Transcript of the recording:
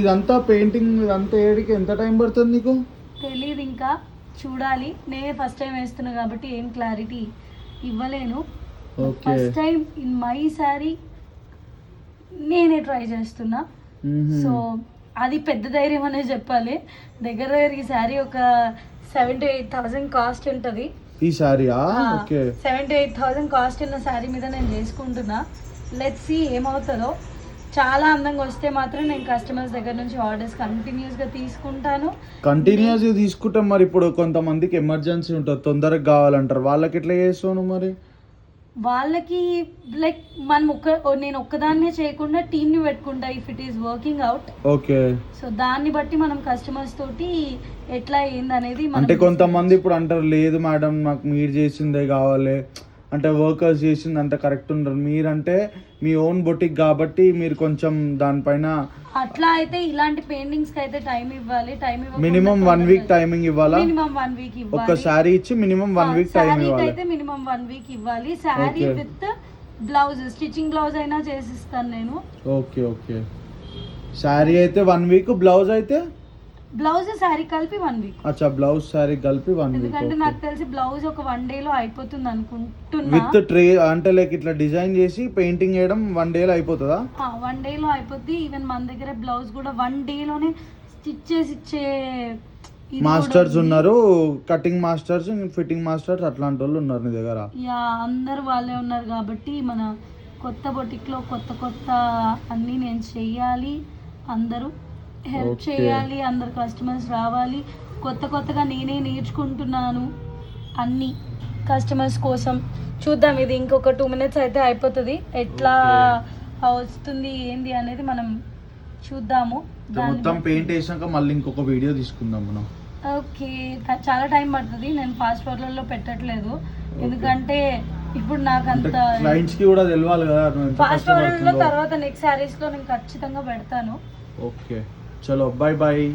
ఇదంతా పెయింటింగ్ ఇదంతా ఏడికి ఎంత టైం పడుతుంది నీకు? తెలియదు ఇంకా. చూడాలి. నేనే ఫస్ట్ టైం వేస్తున్నా కాబట్టి ఏం క్లారిటీ ఇవ్వలేను. Okay. First time in my saree నేనే ట్రై చేస్తున్నా. సో అది పెద్ద ధైర్యం అనే చెప్పాలి. దగ్గర దగ్గర ఈ శారీ ఒక seven to eight thousand cost ఉంటుంది. ఈ okay. Seven to eight thousand cost ఉన్న శారీ మీద నేను చేసుకుంటున్నా. లెట్స్ సి ఏమవుతుందో. చాలా అందంగా వస్తే మాత్రం నేను కస్టమర్స్ దగ్గర నుంచి ఆర్డర్స్ కంటిన్యూస్గా తీసుకుంటాను. కంటిన్యూస్ తీసుకుంటాం మరి ఇప్పుడు కొంతమందికి ఎమర్జెన్సీ ఉంటుంది తొందరగా కావాలంటారు. వాళ్ళకి ఎట్లా చేస్తావు నువ్వు మరి? వాళ్ళకి లైక్ మనం ఒక్క నేను ఒక్కదాన్నే చేయకుండా టీమ్ని పెట్టుకుంటా if it is working out okay. So దాన్ని బట్టి మనం కస్టమర్స్ తోటి ఎట్లా ఏందనేది మనం అంటే కొంతమంది ఇప్పుడు అంటారు లేదు మేడం నాకు మీరు చేసిందే కావాలి. అంటే వర్కర్స్ చేసింది అంత కరెక్ట్ ఉండరు. మీరంటే మీ ఓన్ బొటిక్ కాబట్టి మీరు కొంచెం దానిపైన అట్లా అయితే ఇలాంటి పెయింటింగ్స్కి అయితే టైం ఇవ్వాలి. Time minimum one week timing ఇవ్వాలా? మినిమం వన్ వీక్ ఇవ్వాలి. శారీ ఇచ్చి మినిమం వన్ వీక్ టైం ఇవ్వాలి. అయితే మినిమం వన్ వీక్ ఇవ్వాలి. Okay. With blouse stitching blouse అయినా చేసిస్తాను నేను. ఓకే ఓకే శారీ అయితే వన్ వీక్ బ్లౌజ్ అయితే బ్లౌజ్ శారీ కలిపి వన్ వీక్ అచ్చా బ్లౌజ్ శారీ కలిపి వన్ ఎందుకంటే వీక్ నాకు తెలిసి బ్లౌజ్ ఒక వన్ డే లో అయిపోతుంది అనుకుంటున్నా. విత్ ట్రే అంటే లైక్ ఇట్లా డిజైన్ చేసి పెయింటింగ్ చేయడం వన్ డేలో అయిపోతుందా? వన్ డే లో అయిపోద్ది. ఈవెన్ మన దగ్గర బ్లౌజ్ కూడా వన్ డే లోనే స్టిచ్ చేసి ఇచ్చే మాస్టర్స్. ఉన్నారు కటింగ్ మాస్టర్స్ ఫిట్టింగ్ మాస్టర్స్ అట్లాంటి వాళ్ళు ఉన్నారు నీ దగ్గర. యా అందరు వాళ్ళే ఉన్నారు కాబట్టి మన కొత్త బొటిక్లో కొత్త కొత్త అన్నీ నేను చెయ్యాలి అందరూ. హెల్ప్. చేయాలి అందరు కస్టమర్స్ రావాలి. కొత్త కొత్తగా నేనే నేర్చుకుంటున్నాను అన్నీ కస్టమర్స్ కోసం. చూద్దాం ఇది ఇంకొక టూ మినిట్స్ అయితే అయిపోతుంది. ఎట్లా వస్తుంది ఏంది అనేది మనం చూద్దాము. మొత్తం పెయింట్ వేసాక మళ్ళీ ఇంకొక వీడియో తీసుకుందాం మనం. ఓకే చాలా టైం పడుతుంది. నేను ఫాస్ట్ ఫార్వర్డ్లో పెట్టట్లేదు. ఎందుకంటే ఇప్పుడు నాకు అంత క్లయింట్స్కి కూడా తెలియాలి కదా ఫాస్ట్ ఫార్వర్డ్లో కష్టపడుతుందో. తర్వాత నెక్స్ట్ శారీస్లో నేను ఖచ్చితంగా పెడతాను. ఓకే ચલો બાય બાય